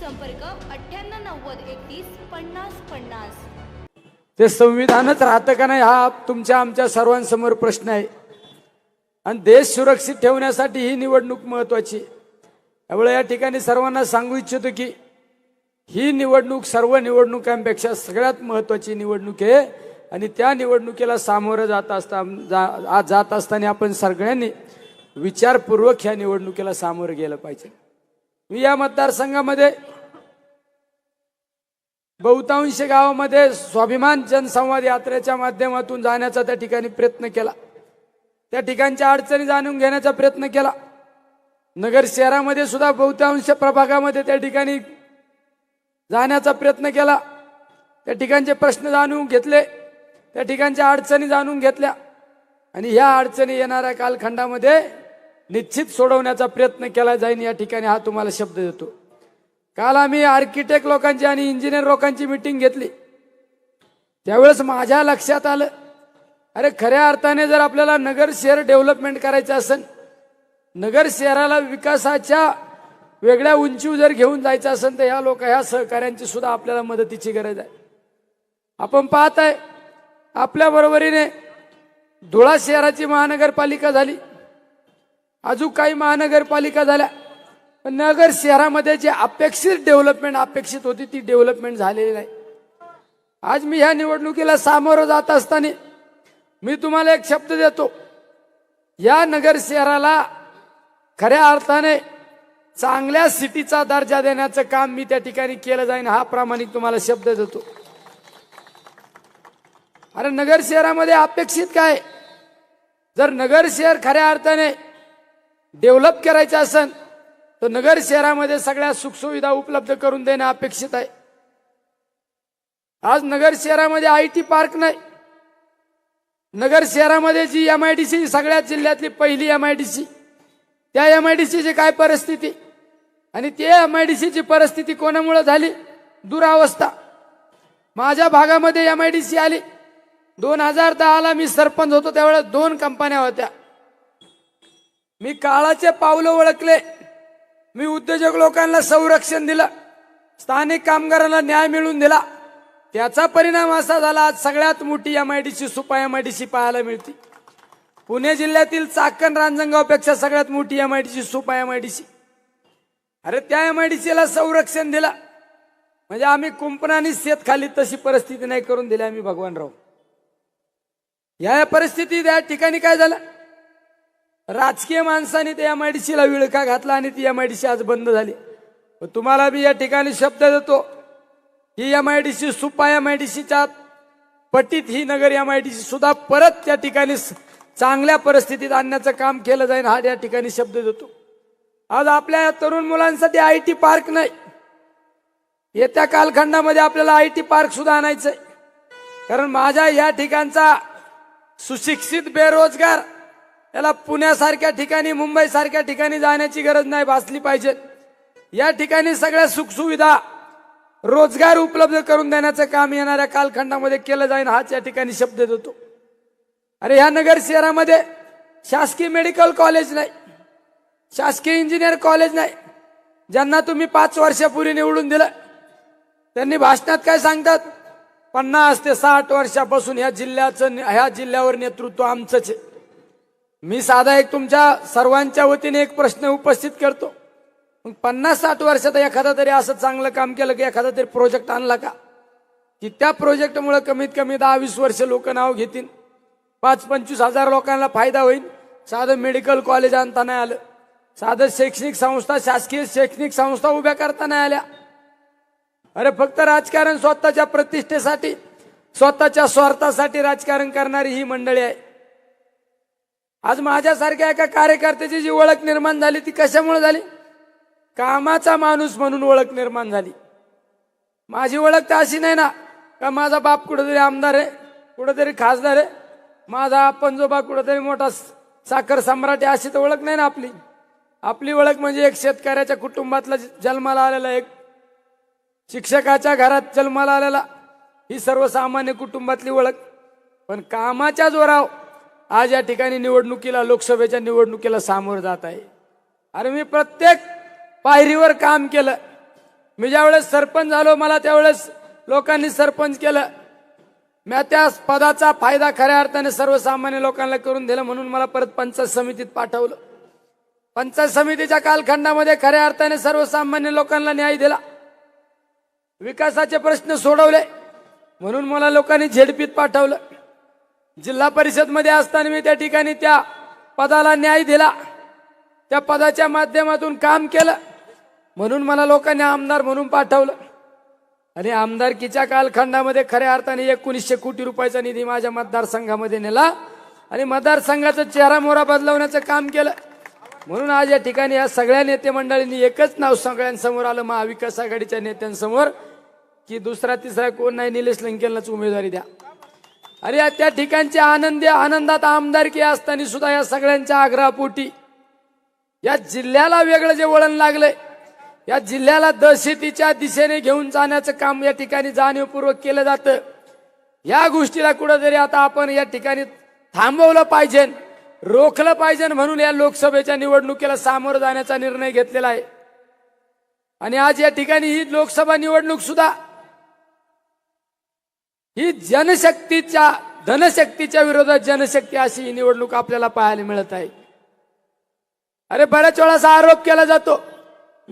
संपर्क अठ्ठ्याण्णव नव्वद एकतीस पन्नास पन्नास. ते संविधानच राहतं का नाही हा तुमच्या आमच्या सर्वांसमोर प्रश्न आहे. आणि देश सुरक्षित ठेवण्यासाठी ही निवडणूक महत्वाची त्यामुळे या ठिकाणी सर्वांना सांगू इच्छितो की ही निवडणूक सर्व निवडणुकांपेक्षा सगळ्यात महत्वाची निवडणूक आहे. आणि त्या निवडणुकीला सामोरं जात असता जा- जात असताना आपण सगळ्यांनी विचारपूर्वक ह्या निवडणुकीला सामोरं गेलं पाहिजे. मी या मतदारसंघामध्ये बहुतांश गावामध्ये स्वाभिमान जनसंवाद यात्रेच्या माध्यमातून जाण्याचा त्या ठिकाणी प्रयत्न केला. त्या ठिकाणच्या अडचणी जाणून घेण्याचा प्रयत्न केला. नगर शहरामध्ये सुद्धा बहुतांश प्रभागामध्ये त्या ठिकाणी जाण्याचा प्रयत्न केला. त्या ठिकाणचे प्रश्न जाणून घेतले. त्या ठिकाणच्या अडचणी जाणून घेतल्या. आणि ह्या अडचणी येणाऱ्या कालखंडामध्ये निश्चित सोडवण्याचा प्रयत्न केला जाईल या ठिकाणी हा तुम्हाला शब्द देतो. काल आम्ही आर्किटेक्ट लोकांची आणि इंजिनियर लोकांची मिटिंग घेतली. त्यावेळेस माझ्या लक्षात आलं अरे खऱ्या अर्थाने जर आपल्याला नगर शहर डेव्हलपमेंट करायचं असेल नगर शहराला विकासाच्या वेगळ्या उंची जर घेऊन जायचं असेल तर ह्या लोक ह्या सहकाऱ्यांची सुद्धा आपल्याला मदतीची गरज आहे. आपण पाहत आहे आपल्या बरोबरीने धुळा शहराची महानगरपालिका झाली. अजून काही महानगरपालिका झाल्या. पण नगर शहरामध्ये जी अपेक्षित डेव्हलपमेंट अपेक्षित होती ती डेव्हलपमेंट झालेली नाही. आज मी ह्या निवडणुकीला सामोरं जात असताना मी तुम्हाला एक शब्द देतो. या नगर शहराला खऱ्या अर्थाने चांगल्या सिटीचा दर्जा देण्याचं काम मी त्या ठिकाणी केलं जाईन हा प्रामाणिक तुम्हाला शब्द देतो. अरे नगर शहरामध्ये अपेक्षित काय? जर नगर शहर खऱ्या अर्थाने डेव्हलप करायचं असेल तर नगर शहरामध्ये सगळ्या सुखसुविधा उपलब्ध करून देणं अपेक्षित आहे. आज नगर शहरामध्ये आय टी पार्क नाही. नगर शहरामध्ये जी एम आय डी सी सगळ्या जिल्ह्यातली पहिली एम आय डी सी त्या एम आय डी सीची काय परिस्थिती? आणि ते एम आय डी सीची परिस्थिती कोणामुळे झाली? दुरावस्था. माझ्या भागामध्ये एम आय डी सी आली. दोन हजार दहाला मी सरपंच होतो त्यावेळेस दोन कंपन्या होत्या. मी काळाचे पावलं ओळखले. मी उद्योजक लोकांना संरक्षण दिलं स्थानिक कामगारांना न्याय मिळवून दिला. त्याचा परिणाम असा झाला आज सगळ्यात मोठी M I D C Supa M I D C पाहायला मिळते. पुणे जिल्ह्यातील चाकण रांजणगावपेक्षा सगळ्यात मोठी M I D C Supa M I D C अरे त्या एम आय डी सीला संरक्षण दिलं. म्हणजे आम्ही कुंपणाने शेत खाली तशी परिस्थिती नाही करून दिली आम्ही भगवानराव. या परिस्थितीत या ठिकाणी काय झालं? राजकीय माणसाने त्या एम आय डी सीला विळखा घातला आणि ती एम आय डी सी आज बंद झाली. तुम्हाला मी या ठिकाणी शब्द देतो ही M I D C Supa M I D सीच्या पटीत ही Nagar M I D C सुद्धा परत त्या ठिकाणी चांगल्या परिस्थितीत आणण्याचं काम केलं जाईल हा या ठिकाणी शब्द देतो. आज आपल्या या तरुण मुलांसाठी आय टी पार्क नाही. येत्या कालखंडामध्ये आपल्याला आय टी पार्क सुद्धा आणायचंय. कारण माझ्या या ठिकाणचा सुशिक्षित बेरोजगार याला पुण्यासारख्या ठिकाणी मुंबई सारख्या ठिकाणी जाण्याची गरज नाही भासली पाहिजे. या ठिकाणी सगळ्या सुखसुविधा रोजगार उपलब्ध करून देण्याचं काम येणाऱ्या कालखंडामध्ये केलं जाईल हाच या ठिकाणी शब्द देतो. अरे ह्या नगर शहरामध्ये शासकीय मेडिकल कॉलेज नाही शासकीय इंजिनियर कॉलेज नाही. ज्यांना तुम्ही पाच वर्षापूर्वी निवडून दिलं त्यांनी भाषणात काय सांगतात? पन्नास ते साठ वर्षापासून ह्या जिल्ह्याचं ह्या जिल्ह्यावर नेतृत्व आमचंच आहे. मी साधा एक तुमच्या सर्वांच्या वतीने एक प्रश्न उपस्थित करतो. मग पन्नास साठ वर्षात एखादा तरी असं चांगलं काम केलं की एखादा तरी प्रोजेक्ट आणला का? की त्या प्रोजेक्टमुळे कमीत कमी दहा वीस वर्ष लोक नाव घेतील. पाच पंचवीस हजार लोकांना फायदा होईल. साधं मेडिकल कॉलेज आणता नाही आलं. साधं शैक्षणिक संस्था शासकीय शैक्षणिक संस्था उभ्या करता नाही आल्या. अरे फक्त राजकारण स्वतःच्या प्रतिष्ठेसाठी स्वतःच्या स्वार्थासाठी राजकारण करणारी ही मंडळी आहे. आज माझ्यासारख्या एका कार्यकर्त्याची जी ओळख निर्माण झाली ती कशामुळे झाली? कामाचा माणूस म्हणून ओळख निर्माण झाली. माझी ओळख तर अशी नाही ना का माझा बाप कुठेतरी आमदार आहे कुठेतरी खासदार आहे. माझा पंजोबा कुठेतरी मोठा साखर सम्राट आहे अशी तर ओळख नाही ना आपली. आपली ओळख म्हणजे एक शेतकऱ्याच्या कुटुंबातला जन्माला आलेला एक शिक्षकाच्या घरात जन्माला आलेला ही सर्वसामान्य कुटुंबातली ओळख. पण कामाच्या जोराव आज या ठिकाणी निवडणुकीला लोकसभेच्या निवडणुकीला सामोरं जात आहे. अरे मी प्रत्येक पायरीवर काम केलं. मी ज्यावेळेस सरपंच झालो मला त्यावेळेस लोकांनी सरपंच केलं. मी त्या पदाचा फायदा खऱ्या अर्थाने सर्वसामान्य लोकांना करून दिला म्हणून मला परत पंचायत समितीत पाठवलं. पंचायत समितीच्या कालखंडामध्ये खऱ्या अर्थाने सर्वसामान्य लोकांना न्याय दिला. विकासाचे प्रश्न सोडवले. म्हणून मला लोकांनी झेडपीत पाठवलं. जिल्हा परिषदमध्ये असताना मी त्या ठिकाणी त्या पदाला न्याय दिला. त्या पदाच्या माध्यमातून काम केलं. म्हणून मला लोकांनी आमदार म्हणून पाठवलं. आणि आमदारकीच्या कालखंडामध्ये खऱ्या अर्थाने एकोणीसशे कोटी रुपयाचा निधी माझ्या मतदारसंघामध्ये नेला. आणि मतदारसंघाचा चेहरा मोहरा बदलवण्याचं काम केलं. म्हणून आज या ठिकाणी या सगळ्या नेते मंडळींनी एकच नाव सगळ्यांसमोर आलं महाविकास आघाडीच्या नेत्यांसमोर की दुसरा तिसरा कोण नाही निलेश लंकेलनाच उमेदवारी द्या. अरे या त्या ठिकाणचे आनंदी आनंदात आमदारकी असताना सुद्धा या सगळ्यांच्या आग्रहापोटी. या जिल्ह्याला वेगळं जे वळण लागलंय या जिल्ह्याला दहशतीच्या दिशेने घेऊन जाण्याचं काम या ठिकाणी जाणीवपूर्वक केलं जातं. या गोष्टीला कुठंतरी आता आपण या ठिकाणी थांबवलं पाहिजे रोखलं पाहिजे म्हणून या लोकसभेच्या निवडणुकीला सामोरं जाण्याचा निर्णय घेतलेला आहे. आणि आज या ठिकाणी ही लोकसभा निवडणूक सुद्धा ही जनशक्तीच्या धनशक्तीच्या विरोधात जनशक्ती अशी ही निवडणूक आपल्याला पाहायला मिळत आहे. अरे बऱ्याच वेळा असा आरोप केला जातो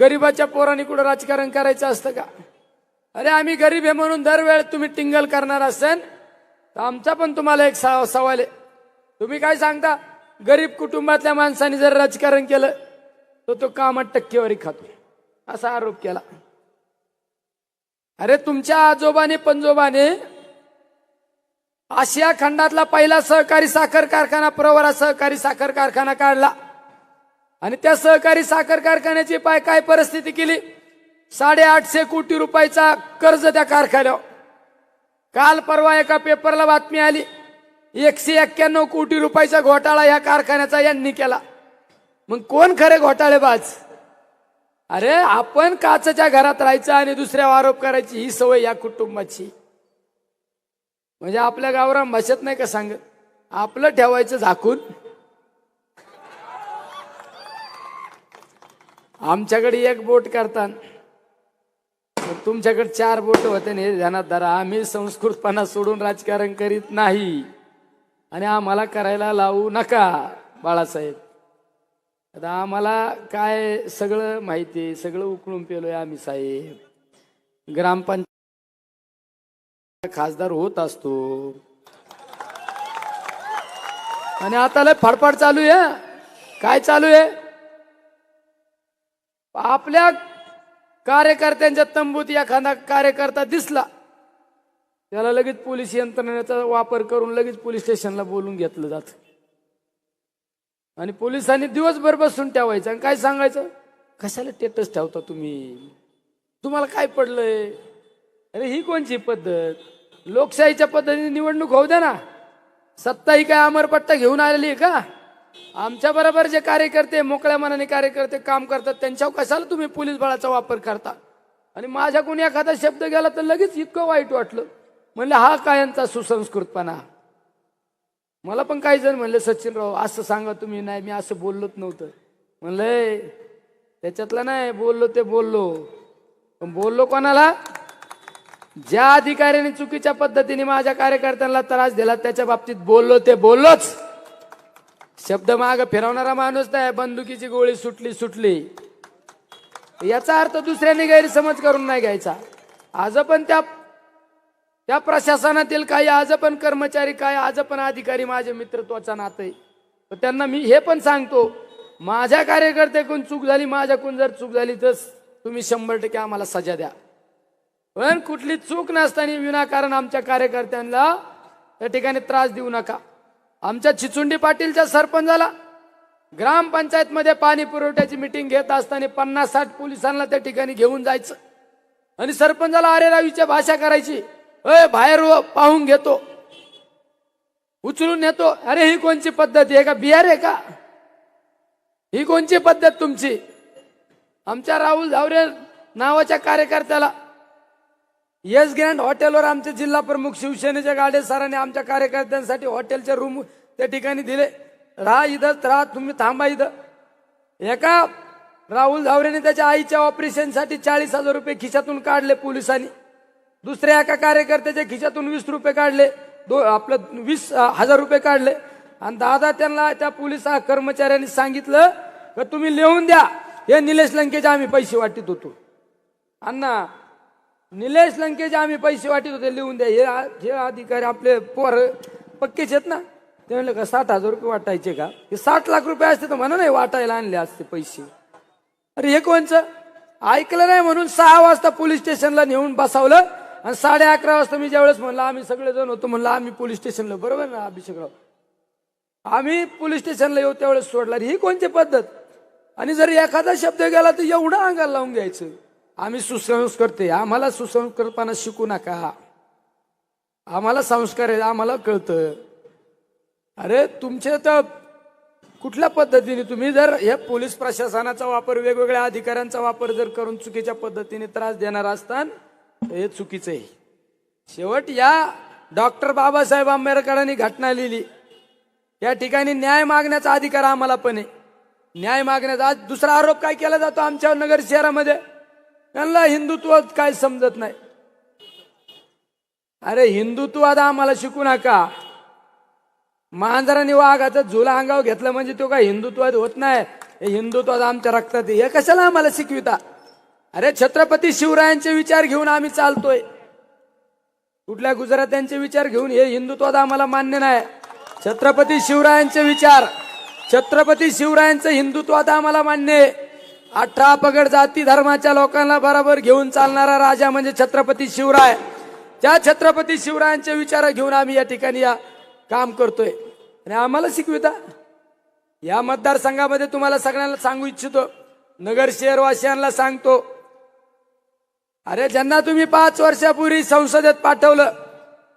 गरीबाच्या पोराने कुठं राजकारण करायचं असतं का? अरे आम्ही गरीब आहे म्हणून दरवेळ तुम्ही टिंगल करणार असेल तर आमचा पण तुम्हाला एक सा- सवाल आहे. तुम्ही काय सांगता? गरीब कुटुंबातल्या माणसाने जर राजकारण केलं तर तो कामात टक्केवारी खातो. असा आरोप केला. अरे तुमच्या आजोबाने पंजोबाने आशिया खंडातला पहिला सहकारी साखर कारखाना प्रवरा सहकारी साखर कारखाना काढला. आणि त्या सहकारी साखर कारखान्याची पाय काय परिस्थिती केली? साडेआठशे कोटी रुपयाचा कर्ज त्या कारखान्यावर. काल परवा एका पेपरला बातमी आली एकशे एक्क्याण्णव कोटी रुपयाचा घोटाळा या कारखान्याचा यांनी केला. मग कोण खरे घोटाळेबाज? अरे आपण काचच्या घरात राहायचं आणि दुसऱ्यावर आरोप करायची ही सवय या कुटुंबाची. म्हणजे आपल्या गावरा भाषेत नाही का सांगत आपलं ठेवायचं झाकून. आमच्याकडे एक बोट करताना. तुमच्याकडे चार बोट होते हे ध्यानात धरा आम्ही संस्कृतपणा सोडून राजकारण करीत नाही. आणि आम्हाला करायला लावू नका बाळासाहेब. आता आम्हाला काय सगळं माहिती आहे सगळं उकळून पेलोय आम्ही साहेब. ग्रामपंचायत खासदार होत असतो. आणि आता लय फडफड चालू आहे. काय चालू आहे? आपल्या कार्यकर्त्यांच्या तंबूत एखादा कार्यकर्ता दिसला त्याला लगेच पोलीस यंत्रणेचा वापर करून लगेच पोलीस स्टेशनला बोलून घेतलं जात. आणि पोलिसांनी दिवसभर बसून ठेवायचं आणि काय सांगायचं? कशाला टेटस ठेवता तुम्ही? तुम्हाला काय पडलंय? अरे ही कोणची पद्धत? लोकशाहीच्या पद्धतीने निवडणूक होऊ द्या ना. सत्ता ही काय अमरपट्टा घेऊन आलेली आहे का? आमच्या बरोबर जे कार्यकर्ते मोकळ्या मनाने कार्यकर्ते काम करतात त्यांच्यावर कशाला तुम्ही पोलीस बळाचा वापर करता? आणि माझ्या कोणी एखादा शब्द गेला तर लगेच इतकं वाईट वाटलं. म्हणलं हा काय सुसंस्कृतपणा? मला पण काही जण म्हणले सचिनराव असं सांगा तुम्ही नाही मी असं बोललोच नव्हतं. म्हणलंय त्याच्यातलं नाही बोललो ते बोललो. पण बोललो कोणाला? ज्या अधिकाऱ्याने चुकीच्या पद्धतीने माझ्या कार्यकर्त्यांना त्रास दिला त्याच्या बाबतीत बोललो ते बोललोच. शब्द माग फिरवणारा माणूस नाही बंदुकीची गोळी सुटली सुटली. याचा अर्थ दुसऱ्याने गैरसमज करून नाही घ्यायचा. आज पण त्या त्या प्रशासनातील काही आज पण कर्मचारी काय आज पण अधिकारी माझे मित्रत्वाचा नातं आहे तर त्यांना मी हे पण सांगतो माझ्या कार्यकर्त्याकडून चूक झाली माझ्याकडून जर चूक झाली तर तुम्ही शंभर टक्के आम्हाला सजा द्या. पण कुठली चूक नसताना विनाकारण आमच्या कार्यकर्त्यांना त्या ठिकाणी त्रास देऊ नका. आमच्या चिचुंडी पाटीलच्या सरपंचाला ग्रामपंचायतमध्ये पाणी पुरवठ्याची मिटिंग घेत असताना पन्नास साठ पोलिसांना त्या ठिकाणी घेऊन जायचं. आणि सरपंचाला अरे रावीच्या भाषा करायची. अय बाहेर हो, पाहून घेतो. उचलून नेतो. अरे ही कोणची पद्धत आहे? का बिहार आहे का? ही कोणची पद्धत तुमची? आमच्या राहुल झावरे नावाच्या कार्यकर्त्याला येस ग्रँड हॉटेलवर आमचे जिल्हा प्रमुख शिवसेनेच्या गाडे सरांनी आमच्या कार्यकर्त्यांसाठी हॉटेलचे रूम त्या ठिकाणी दिले. राहा इथं राहा. तुम्ही थांबा इथं. एका राहुल झावरेने त्याच्या आईच्या ऑपरेशनसाठी चाळीस हजार रुपये खिशातून काढले पोलिसांनी. दुसऱ्या एका कार्यकर्त्याच्या खिशातून वीस रुपये काढले. दो आपलं वीस हजार रुपये काढले. आणि दादा त्यांना त्या पोलीस कर्मचाऱ्यांनी सांगितलं का तुम्ही लिहून द्या. हे निलेश लंकेचे आम्ही पैसे वाटित होतो. अण्णा निलेश लंकेचे आम्ही पैसे वाटत होते लिहून द्या. हे आ- हे अधिकारी आपले पोर पक्केच आहेत ना? ते म्हणलं का साठ हजार रुपये वाटायचे का? हे साठ लाख रुपये असते तर म्हणा नाही वाटायला आणले असते पैसे. अरे हे कोणचं? ऐकलं नाही म्हणून सहा वाजता पोलीस स्टेशनला नेऊन बसावलं आणि साडे अकरा वाजता मी ज्यावेळेस म्हणलं आम्ही सगळेजण होतो म्हणलं आम्ही पोलीस स्टेशनला बरोबर ना अभिषेकराव? आम्ही पोलीस स्टेशनला येऊ त्यावेळेस सोडला. ही कोणती पद्धत? आणि जर एखादा शब्द गेला तर एवढं अंगाला लावून घ्यायचं. आम्ही सुसंस्कृत आम्हाला सुसंस्कृतपणा शिकू नका. आम्हाला संस्कार आहे आम्हाला कळतं. अरे तुमचे तर कुठल्या पद्धतीने तुम्ही जर या पोलीस प्रशासनाचा वापर वेगवेगळ्या अधिकाऱ्यांचा वापर जर करून चुकीच्या पद्धतीने त्रास देणार असतान तर हे चुकीचं आहे. शेवट या डॉक्टर बाबासाहेब आंबेडकरांनी घटना लिहिली. या ठिकाणी न्याय मागण्याचा अधिकार आम्हाला पण आहे. न्याय मागण्याचा आज दुसरा आरोप काय केला जातो आमच्या नगर शहरामध्ये? त्यांना हिंदुत्वात काय समजत नाही. अरे हिंदुत्वाद आम्हाला शिकू नका. मांजराने वाघाचा झुला अंगावर घेतलं म्हणजे तो काय हिंदुत्वाद होत नाही. हे हिंदुत्वाद आमच्या रक्तात हे कशाला आम्हाला शिकविता? अरे छत्रपती शिवरायांचे विचार घेऊन आम्ही चालतोय. कुठल्या गुजरात्यांचे विचार घेऊन हे हिंदुत्वात आम्हाला मान्य नाही. छत्रपती शिवरायांचे विचार छत्रपती शिवरायांचं हिंदुत्वात आम्हाला मान्य आहे. अठरा पगड जाती धर्माच्या लोकांना बरोबर घेऊन चालणारा राजा म्हणजे छत्रपती शिवराय. त्या छत्रपती शिवरायांचे विचार घेऊन आम्ही या ठिकाणी या काम करतोय. आणि आम्हाला शिकविता? या मतदारसंघामध्ये तुम्हाला सगळ्यांना सांगू इच्छितो. नगर शहरवासियांना सांगतो. अरे ज्यांना तुम्ही पाच वर्षापूर्वी संसदेत पाठवलं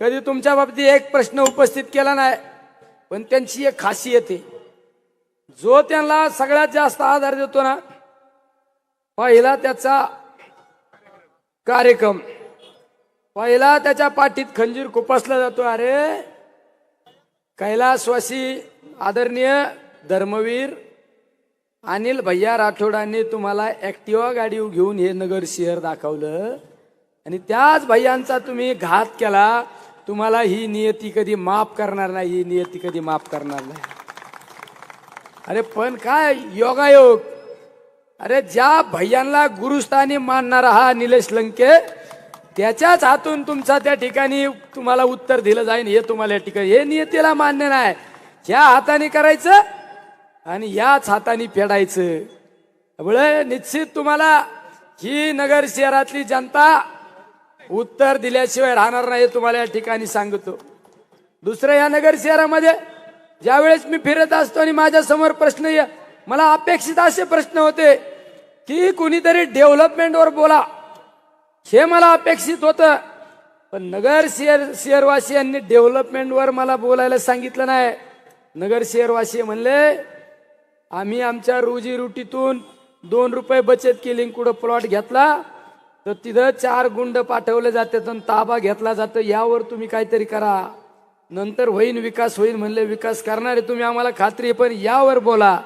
कधी तुमच्या बाबतीत एक प्रश्न उपस्थित केला नाही पण त्यांची एक खासियत आहे. जो त्यांना सगळ्यात जास्त आधार देतो ना पहिला त्याचा कार्यक्रम. पहिला त्याच्या पाठीत खंजीर खुपसला जातो. अरे कैलासवासी आदरणीय धर्मवीर अनिल भैया राठोडांनी तुम्हाला ॲक्टिवा गाडी घेऊन हे नगर शहर दाखवलं. आणि त्याच भैयांचा तुम्ही घात केला तुम्हाला ही नियती कधी माफ करणार नाही ही नियती कधी माफ करणार नाही. अरे पण काय योगायोग? अरे ज्या भैयांना गुरुस्थानी मानणारा हा निलेश लंके त्याच्याच हातून तुमचा त्या ठिकाणी तुम्हाला उत्तर दिलं जाईल हे तुम्हाला या ठिकाणी हे नियतीला मान्य नाही. ह्या हाताने करायचं आणि याच हाताने फेडायचं. त्यामुळे निश्चित तुम्हाला ही नगर शहरातली जनता उत्तर दिल्याशिवाय राहणार नाही हे तुम्हाला या ठिकाणी सांगतो. दुसरं या नगर शहरामध्ये ज्यावेळेस मी फिरत असतो आणि माझ्यासमोर प्रश्न ये मला अपेक्षित असे प्रश्न होते की कुणीतरी डेव्हलपमेंटवर बोला. हे मला अपेक्षित होतं पण नगर शेअर शेअरवासियांनी डेव्हलपमेंटवर मला बोलायला सांगितलं नाही. नगर शेअरवासी म्हणले आम्ही आमच्या रोजीरोटीतून दोन रुपये बचत केली कुठं प्लॉट घेतला तर तिथं चार गुंड पाठवले जाते तर ताबा घेतला जातो. यावर तुम्ही काहीतरी करा. नंतर होईन विकास होईल म्हणले विकास करणारे तुम्ही आम्हाला खात्री पण यावर बोला.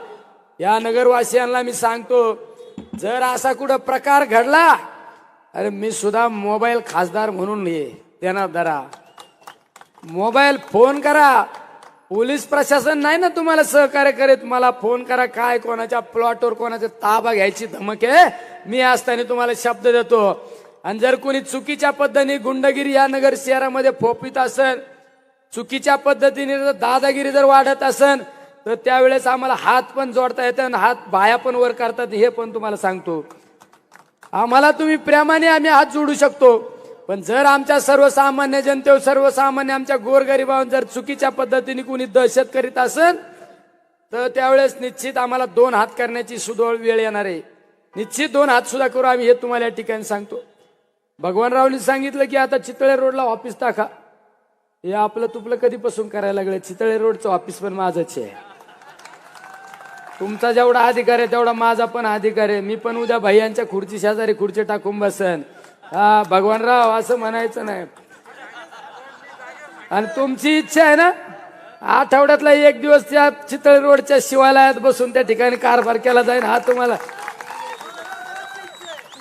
या नगरवासियांना मी सांगतो जर असा कुठं प्रकार घडला अरे मी सुद्धा मोबाईल खासदार म्हणून ये त्यांना धरा. मोबाईल फोन करा. पोलीस प्रशासन नाही ना तुम्हाला सहकार्य करीत मला फोन करा काय कोणाच्या प्लॉटवर कोणाचा ताबा घ्यायची धमक आहे? मी असताना तुम्हाला शब्द देतो. आणि जर कोणी चुकीच्या पद्धतीने गुंडगिरी या नगर शहरामध्ये फोपित असेल चुकीच्या पद्धतीने जर दादागिरी जर वाढत असेल तर त्यावेळेस आम्हाला हात पण जोडता येतात आणि हात बाया पण वर करतात हे पण तुम्हाला सांगतो. आम्हाला तुम्ही प्रेमाने आम्ही हात जोडू शकतो पण जर आमच्या सर्वसामान्य जनतेवर सर्वसामान्य आमच्या गोरगरिबावर जर चुकीच्या पद्धतीने कुणी दहशत करीत असेल तर त्यावेळेस निश्चित आम्हाला दोन हात करण्याची सुदोळ वेळ येणार आहे. निश्चित दोन हात सुद्धा करू आम्ही हे तुम्हाला या ठिकाणी सांगतो. भगवानरावनी सांगितलं की आता चितळे रोडला ऑफिस टाका. हे आपलं तुपलं कधीपासून करायला लागलं? चितळे रोडचं ऑफिस पण माझंच आहे. तुमचा जेवढा अधिकार आहे तेवढा माझा पण अधिकार आहे. मी पण उद्या भैयांच्या खुर्ची शेजारी खुर्ची टाकून बसन. हा भगवानराव असं म्हणायचं नाही. आणि तुमची इच्छा आहे ना आठवड्यातला एक दिवस त्या चितळ रोडच्या शिवालयात बसून त्या ठिकाणी कारभार केला जाईल हा तुम्हाला.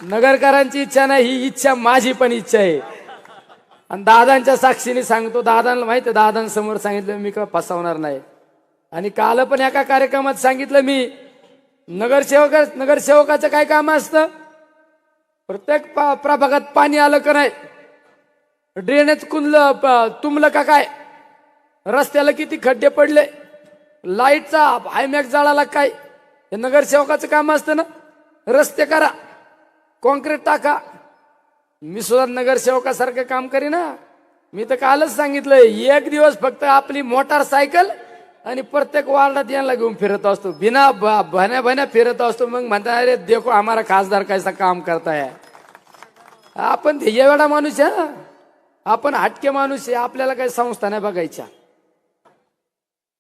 नगरकरांची इच्छा नाही ही इच्छा माझी पण इच्छा आहे. आणि दादांच्या साक्षीने सांगतो दादांना माहिती आहे दादांसमोर सांगितलं मी का फसवणार नाही. आणि काल पण एका कार्यक्रमात सांगितलं मी नगरसेवक नगरसेवकाचं काय काम असतं? प्रत्येक प्रभागात पाणी आलं का नाही? ड्रेनेज कुंदलं प- तुंबलं का काय? रस्त्याला किती खड्डे पडले? लाईटचा हायमॅक जाळाला काय? हे नगरसेवकाचं काम असतं ना? रस्ते करा कॉन्क्रीट टाका. मी सुद्धा नगरसेवकासारखं काम करीना. मी तर कालच सांगितलं एक दिवस फक्त आपली मोटार सायकल आणि प्रत्येक वार्डात यांना घेऊन फिरत असतो. बिना ब- भण्या भण्या फिरत असतो मग म्हणता अरे देखो आम्हाला खासदार कैसा काम करताय आपण ध्येयवेडा माणूस आहे हा. आपण हटके माणूस आहे आपल्याला काही संस्था नाही बघायच्या.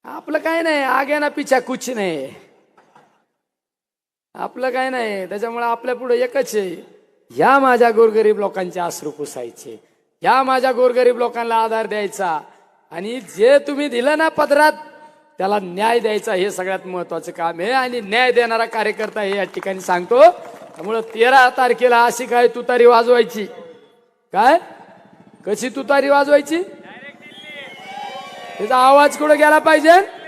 आपलं काय नाही आगे ना पिछा कुछ नाही. आपलं काय नाही त्याच्यामुळे आपल्या पुढे एकच आहे. ह्या माझ्या गोरगरीब लोकांचे आश्रू पुसायचे. ह्या माझ्या गोरगरीब लोकांना आधार द्यायचा. आणि जे तुम्ही दिलं ना पदरात त्याला न्याय द्यायचा हे सगळ्यात महत्वाचं काम आहे. आणि न्याय देणारा कार्यकर्ता हे या ठिकाणी सांगतो. त्यामुळं तेरा तारखेला अशी काय तुतारी वाजवायची? काय? कशी तुतारी वाजवायची? त्याचा आवाज कुठं गेला पाहिजे?